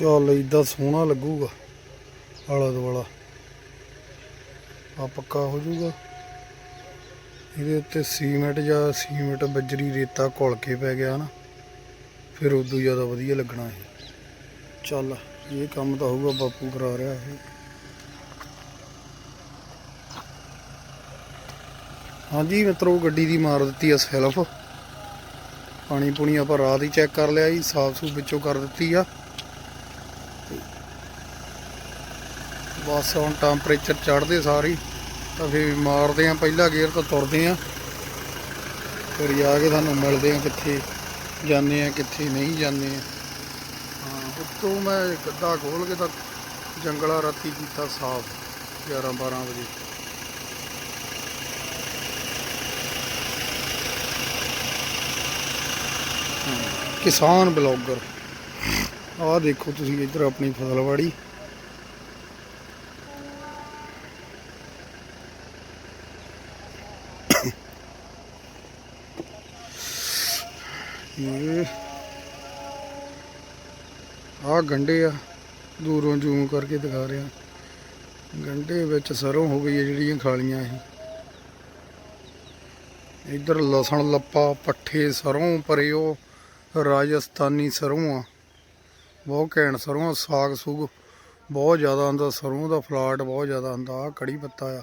ਚੱਲ ਇਦਾਂ ਸੋਹਣਾ ਲੱਗੂਗਾ, ਆਲਾ ਦੁਆਲਾ। ਆ ਪੱਕਾ ਹੋ ਜਾਊਗਾ। ਇਹਦੇ ਉੱਤੇ ਸੀਮੈਂਟ ਜਾਂ ਸੀਮੈਂਟ ਬੱਜਰੀ ਰੇਤਾ ਘੋਲ ਕੇ ਪੈ ਗਿਆ ਨਾ, ਫਿਰ ਉਦੋਂ ਜ਼ਿਆਦਾ ਵਧੀਆ ਲੱਗਣਾ ਇਹ। ਚੱਲ, ਇਹ ਕੰਮ ਤਾਂ ਹੋਊਗਾ, ਬਾਪੂ ਕਰਾ ਰਿਹਾ ਇਹ। ਹਾਂਜੀ ਮਿੱਤਰੋ, ਗੱਡੀ ਦੀ ਮਾਰ ਦਿੱਤੀ ਆ ਸੈਲਫ। ਪਾਣੀ ਪੂਣੀ ਆਪਾਂ ਰਾਤ ਹੀ ਚੈੱਕ ਕਰ ਲਿਆ ਜੀ ਸਾਫ਼ ਸੂਫ ਵਿੱਚੋਂ ਕਰ ਦਿੱਤੀ ਆ। ਬਸ ਹੁਣ ਟੈਂਪਰੇਚਰ ਚੜ੍ਹਦੇ ਸਾਰੀ ਤਾਂ ਫਿਰ ਮਾਰਦੇ ਆ ਪਹਿਲਾ ਗੇਅਰ ਤੋਂ ਤੁਰਦੇ ਆ ਫਿਰ ਜਾ ਕੇ ਤੁਹਾਨੂੰ ਮਿਲਦੇ ਆ ਕਿੱਥੇ ਜਾਂਦੇ ਆ ਕਿੱਥੇ ਨਹੀਂ ਜਾਂਦੇ ਆ ਹਾਂ, ਉੱਤੋਂ ਮੈਂ ਗੱਡਾ ਖੋਲ ਕੇ ਤਾਂ ਜੰਗਲਾ ਰਾਤੀ ਕੀਤਾ ਸਾਫ਼ 11 12 ਵਜੇ। ਕਿਸਾਨ ਬਲੌਗਰ। ਆਹ ਦੇਖੋ ਤੁਸੀਂ ਇੱਧਰ ਆਪਣੀ ਫਸਲਵਾੜੀ। ਇਹ ਆਹ ਗੰਡੇ ਆ ਦੂਰੋਂ ਜ਼ੂਮ ਕਰਕੇ ਦਿਖਾ ਰਿਹਾ। ਗੰਡੇ ਵਿੱਚ ਸਰੋਂ ਹੋ ਗਈ ਹੈ ਜਿਹੜੀਆਂ ਖਾਲੀਆਂ ਇਹ ਇੱਧਰ ਲਸਣ ਲੱਪਾ ਪੱਠੇ ਸਰੋਂ ਪਰਿਓ ਰਾਜਸਥਾਨੀ ਸਰੋਂ ਆ। ਬਹੁਤ ਘੈਂਟ ਸਰੋਂ ਆ, ਸਾਗ ਸੁਗ ਬਹੁਤ ਜ਼ਿਆਦਾ ਆਂਦਾ ਸਰੋਂ ਦਾ ਫਲਾਟ ਬਹੁਤ ਜ਼ਿਆਦਾ ਆਂਦਾ ਆ ਕੜੀ ਪੱਤਾ ਆ।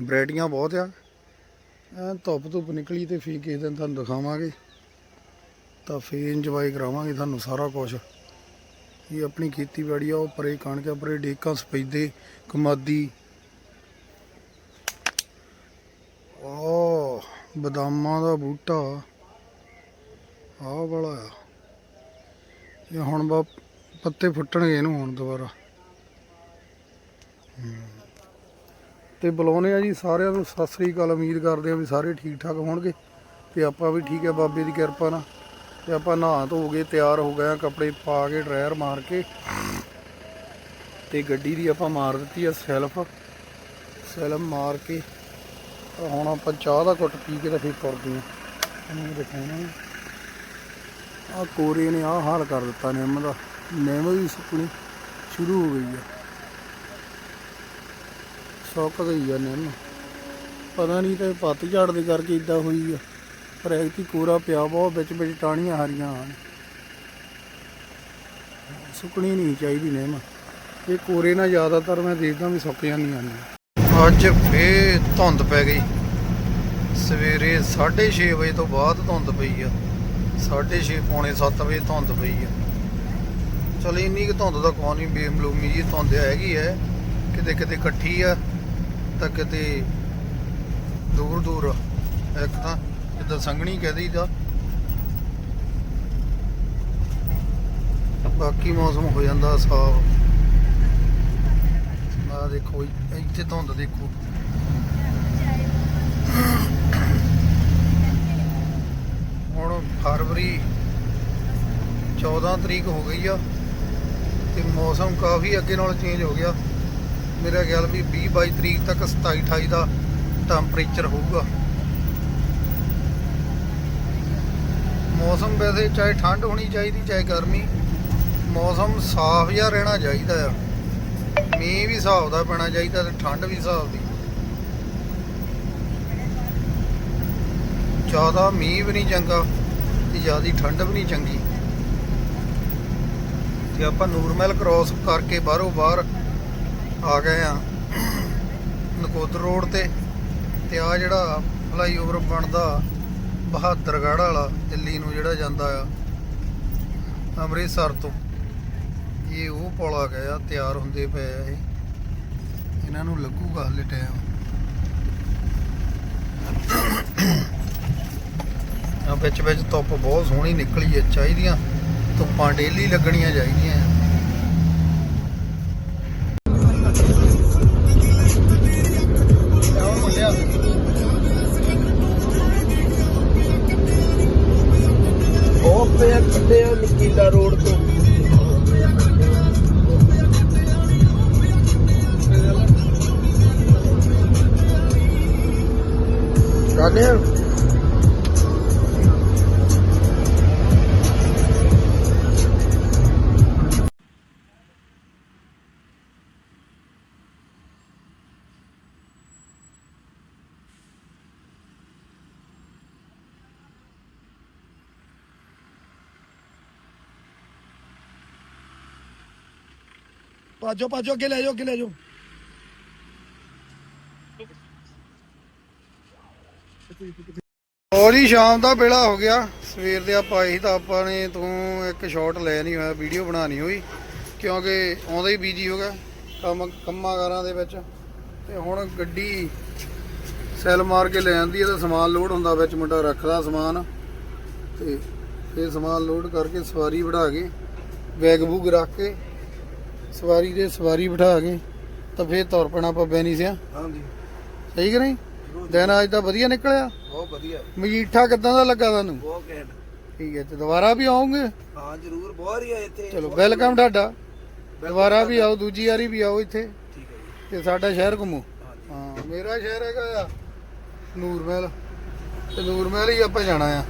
ਵੈਰਾਈਟੀਆਂ ਬਹੁਤ ਆ। ਐ ਧੁੱਪ ਧੁੱਪ ਨਿਕਲੀ ਤੇ ਫੀ ਕਿਸੇ ਦਿਨ ਤੁਹਾਨੂੰ ਦਿਖਾਵਾਂਗੇ। ਤਾਂ ਫੇਰ ਇੰਜੋਏ ਕਰਾਵਾਂਗੇ ਤੁਹਾਨੂੰ ਸਾਰਾ ਕੁਝ ਇਹ ਆਪਣੀ ਖੇਤੀਬਾੜੀ ਆ, ਉਹ ਪਰੇ ਕਣਕ ਪਰੇ ਡੇਕਾਂ, ਸਫੈਦੇ, ਕਮਾਦੀ। ਓ ਬਦਾਮਾਂ ਦਾ ਬੂਟਾ। ਆਹ ਵਾਲਾ ਆ। ਇਹ ਹੁਣ ਬਾ ਪੱਤੇ ਫੁੱਟਣਗੇ ਇਹਨੂੰ ਹੁਣ ਦੁਬਾਰਾ। ਤੇ ਬੁਲਾਉਨੇ ਆ ਜੀ ਸਾਰਿਆਂ ਨੂੰ, ਸਤਿ ਸ੍ਰੀ ਅਕਾਲ, ਉਮੀਦ ਕਰਦੇ ਆ ਵੀ ਸਾਰੇ ਠੀਕ ਠਾਕ ਹੋਣਗੇ। ਤੇ ਆਪਾਂ ਵੀ ਠੀਕ ਆ, ਬਾਬੇ ਦੀ ਕਿਰਪਾ ਨਾਲ। ਤੇ ਆਪਾਂ ਨਹਾ ਧੋ ਕੇ ਤਿਆਰ ਹੋ ਗਏ ਆ, ਕੱਪੜੇ ਪਾ ਕੇ ਡਰਾਇਰ ਮਾਰ ਕੇ। ਤੇ ਗੱਡੀ ਦੀ ਆਪਾਂ ਮਾਰ ਦਿੱਤੀ ਆ ਸੈਲਫ। ਸੈਲਫ ਮਾਰ ਕੇ ਤਾਂ ਹੁਣ ਆਪਾਂ ਚਾਹ ਦਾ ਘੁੱਟ ਪੀ ਕੇ ਤਾਂ ਫਿਰ ਤੁਰਦੇ ਆ। ਤੁਹਾਨੂੰ ਦਿਖਾਉਣਾ ਆ। ਕੋਰੇ ਨੇ ਆਹ ਹਾਲ ਕਰ ਦਿੱਤਾ ਨਿੰਮ ਦਾ। ਨਿੰਮ ਵੀ ਸੁੱਕਣੀ ਸ਼ੁਰੂ ਹੋ ਗਈ ਆ। ਸੁੱਕ ਗਈ ਆ ਨਿੰਮ। ਪਤਾ ਨਹੀਂ ਤੇ ਪੱਤ ਝਾੜ ਦੇ ਕਰਕੇ ਇਦਾਂ ਹੋਈ ਆ। ਪਰ ਕੋਰਾ ਪਿਆ, ਬਹੁਤ ਵਿੱਚ ਵਿੱਚ ਟਾਣੀਆਂ ਹਰੀਆਂ ਹਨ। ਸੁੱਕਣੀ ਨਹੀਂ ਚਾਹੀਦੀ ਨਿੰਮ। ਇਹ ਕੋਰੇ ਨਾਲ ਜ਼ਿਆਦਾਤਰ ਮੈਂ ਦੇਖਦਾ ਵੀ ਸੁੱਕ ਜਾਂਦੀਆਂ ਨੇ। ਅੱਜ ਫੇਰ ਧੁੰਦ ਪੈ ਗਈ। ਸਵੇਰੇ 6:30 ਵਜੇ ਤੋਂ ਬਾਅਦ ਧੁੰਦ ਪਈ ਆ। 6:30 ਪੌਣੇ 7 ਵਜੇ ਧੁੰਦ ਪਈ ਆ। ਚਲ ਇੰਨੀ ਕਿ ਧੁੰਦ ਦਾ ਕੋਈ ਨਹੀਂ ਬੇਮਲੂਮੀ ਜੀ ਧੁੰਦ ਹੈਗੀ ਹੈ ਕਿਤੇ ਕਿਤੇ ਇਕੱਠੀ ਆ ਤਾਂ ਕਿਤੇ ਦੂਰ ਦੂਰ ਇੱਕ ਤਾਂ ਜਿੱਦਾਂ ਸੰਘਣੀ ਕਹਿ ਦਈਦਾ। ਬਾਕੀ ਮੌਸਮ ਹੋ ਜਾਂਦਾ ਸਾਫ਼। ਆ ਦੇਖੋ ਇੱਥੇ ਧੁੰਦ ਦੇਖੋ। ਹੁਣ ਫਰਵਰੀ 14 ਤਰੀਕ ਹੋ ਗਈ ਆ ਤੇ ਮੌਸਮ ਕਾਫੀ ਅੱਗੇ ਨਾਲੋਂ ਚੇਂਜ ਹੋ ਗਿਆ। ਮੇਰਾ ਖਿਆਲ ਵੀ 20 22 ਤਰੀਕ ਤੱਕ 27 28 ਦਾ ਟੈਂਪਰੇਚਰ ਹੋਊਗਾ। ਮੌਸਮ ਵੈਸੇ ਚਾਹੇ ਠੰਡ ਹੋਣੀ ਚਾਹੀਦੀ, ਚਾਹੇ ਗਰਮੀ, ਮੌਸਮ ਸਾਫ਼ ਜਿਹਾ ਰਹਿਣਾ ਚਾਹੀਦਾ ਆ। ਮੀਂਹ ਵੀ ਹਿਸਾਬ ਦਾ ਪੈਣਾ ਚਾਹੀਦਾ ਤੇ ਠੰਡ ਵੀ ਹਿਸਾਬ ਦੀ। ਜ਼ਿਆਦਾ ਮੀਂਹ ਵੀ ਨਹੀਂ ਚੰਗਾ ਤੇ ਜ਼ਿਆਦਾ ਠੰਡ ਵੀ ਨਹੀਂ ਚੰਗੀ। ਤੇ ਆਪਾਂ ਨੂਰਮਹਿਲ ਕ੍ਰਾਸ ਕਰਕੇ ਬਾਹਰੋਂ ਬਾਹਰ ਆ ਗਏ ਆ। ਨਕੋਦਰ ਰੋਡ ਤੇ ਤੇ ਆ ਜਿਹੜਾ ਫਲਾਈਓਵਰ ਬਣਦਾ ਬਹਾਦਰਗੜ੍ਹ ਵਾਲਾ ਦਿੱਲੀ ਨੂੰ ਜਿਹੜਾ ਜਾਂਦਾ ਆ, ਅੰਮ੍ਰਿਤਸਰ ਤੋਂ। ਇਹ ਉਹ ਪੁਲ ਆ ਗਿਆ ਤਿਆਰ ਹੁੰਦੇ ਪਏ ਆ ਇਹ। ਇਹਨਾਂ ਨੂੰ ਲੱਗੂਗਾ ਹਲੇ ਟਾਈਮ ਆ ਵਿੱਚ ਵਿੱਚ ਧੁੱਪ ਬਹੁਤ ਸੋਹਣੀ ਨਿਕਲੀ ਹੈ ਚਾਹੀਦੀਆਂ। ਧੁੱਪਾਂ ਡੇਲੀ ਲੱਗਣੀਆਂ ਚਾਹੀਦੀਆਂ। también. Pacho, pacho, ¿qué le dio? ¿Qué le dio? ਜੀ ਸ਼ਾਮ ਦਾ ਵੇਲਾ ਹੋ ਗਿਆ। ਸਵੇਰ ਦੇ ਆਪਾਂ ਆਏ ਤਾਂ ਆਪਾਂ ਨੇ ਤੋਂ ਇੱਕ ਸ਼ਾਟ ਲੈ ਨਹੀਂ ਹੋਇਆ ਵੀਡੀਓ ਬਣਾਣੀ ਹੋਈ ਕਿਉਂਕਿ ਆਉਂਦਾ ਹੀ ਬੀਜੀ ਹੋ ਗਿਆ ਕੰਮ ਕੰਮਾਂ ਕਾਰਾਂ ਦੇ ਵਿੱਚ। ਤੇ ਹੁਣ ਗੱਡੀ ਸੈਲ ਮਾਰ ਕੇ ਲੈ ਆਂਦੀ ਹੈ ਤਾਂ ਸਮਾਨ ਲੋਡ ਹੁੰਦਾ ਵਿੱਚ ਮੁੰਡਾ ਰੱਖਦਾ ਸਮਾਨ। ਤੇ ਇਹ ਸਮਾਨ ਲੋਡ ਕਰਕੇ ਸਵਾਰੀ ਬਿਠਾ ਕੇ ਬੈਗ ਬੂਗ ਰੱਖ ਕੇ ਸਵਾਰੀ ਦੇ ਸਵਾਰੀ ਬਿਠਾ ਕੇ ਤਾਂ ਫੇਰ ਤੁਰ ਪੈਣਾ ਆਪਾਂ ਬੈਣੀ ਸਿਆ। ਹਾਂਜੀ। ਸਹੀ ਕਿ ਨਹੀਂ? ਦਿਨ ਅੱਜ ਤਾਂ ਵਧੀਆ ਨਿਕਲਿਆ। ਬਹੁਤ ਵਧੀਆ। ਮਜੀਠਾ ਕਿੱਦਾਂ ਦਾ ਲੱਗਾ ਤੁਹਾਨੂੰ? ਬਹੁਤ ਘੈਂਟ। ਠੀਕ ਹੈ ਤੇ ਦੁਬਾਰਾ ਵੀ ਆਉਂਗੇ ਹਾਂ ਜਰੂਰ ਬਹੁਤ ਹੀ ਆ ਇੱਥੇ। ਚਲੋ ਵੈਲਕਮ ਤੁਹਾਡਾ। ਦੁਬਾਰਾ ਵੀ ਆਓ ਦੂਜੀ ਵਾਰੀ ਵੀ ਆਓ ਇੱਥੇ। ਠੀਕ ਹੈ ਤੇ ਸਾਡਾ ਸ਼ਹਿਰ ਘੁੰਮੋ। ਹਾਂ ਮੇਰਾ ਸ਼ਹਿਰ ਹੈਗਾ ਆ ਨੂਰਮਹਿਲ ਤੇ ਨੂਰਮਹਿਲ ਹੀ ਆਪਾਂ ਜਾਣਾ ਆ।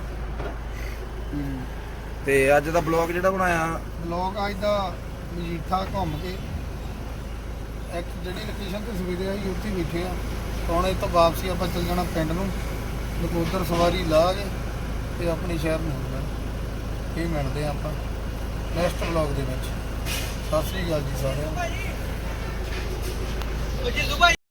ਤੇ ਅੱਜ ਦਾ ਬਲੌਗ ਜਿਹੜਾ ਬਣਾਇਆ? ਲੋਕ ਅੱਜ ਦਾ ਮਜੀਠਾ ਘੁੰਮ ਕੇ। ਇੱਕ ਜਿਹੜੀ ਲੋਕੇਸ਼ਨ ਤੇ ਸਵੇਰੇ ਆਈ ਉੱਥੇ ਬੈਠੇ ਆ। ਤਾਂ ਤੋਂ ਵਾਪਸੀ ਆਪਾਂ ਚੱਲ ਜਾਣਾ ਪਿੰਡ ਨੂੰ। ਨਕੋਦਰ ਸਵਾਰੀ ਲਾ ਕੇ ਤੇ ਆਪਣੇ ਸ਼ਹਿਰ ਨੂੰ ਹੋ। ਇਹ ਮਿਲਦੇ ਆ ਆਪਾਂ ਨੈਕਸਟ ਵਲੌਗ ਦੇ ਵਿੱਚ। ਸਤਿ ਸ੍ਰੀ ਅਕਾਲ ਜੀ ਸਾਰਿਆਂ ਨੂੰ।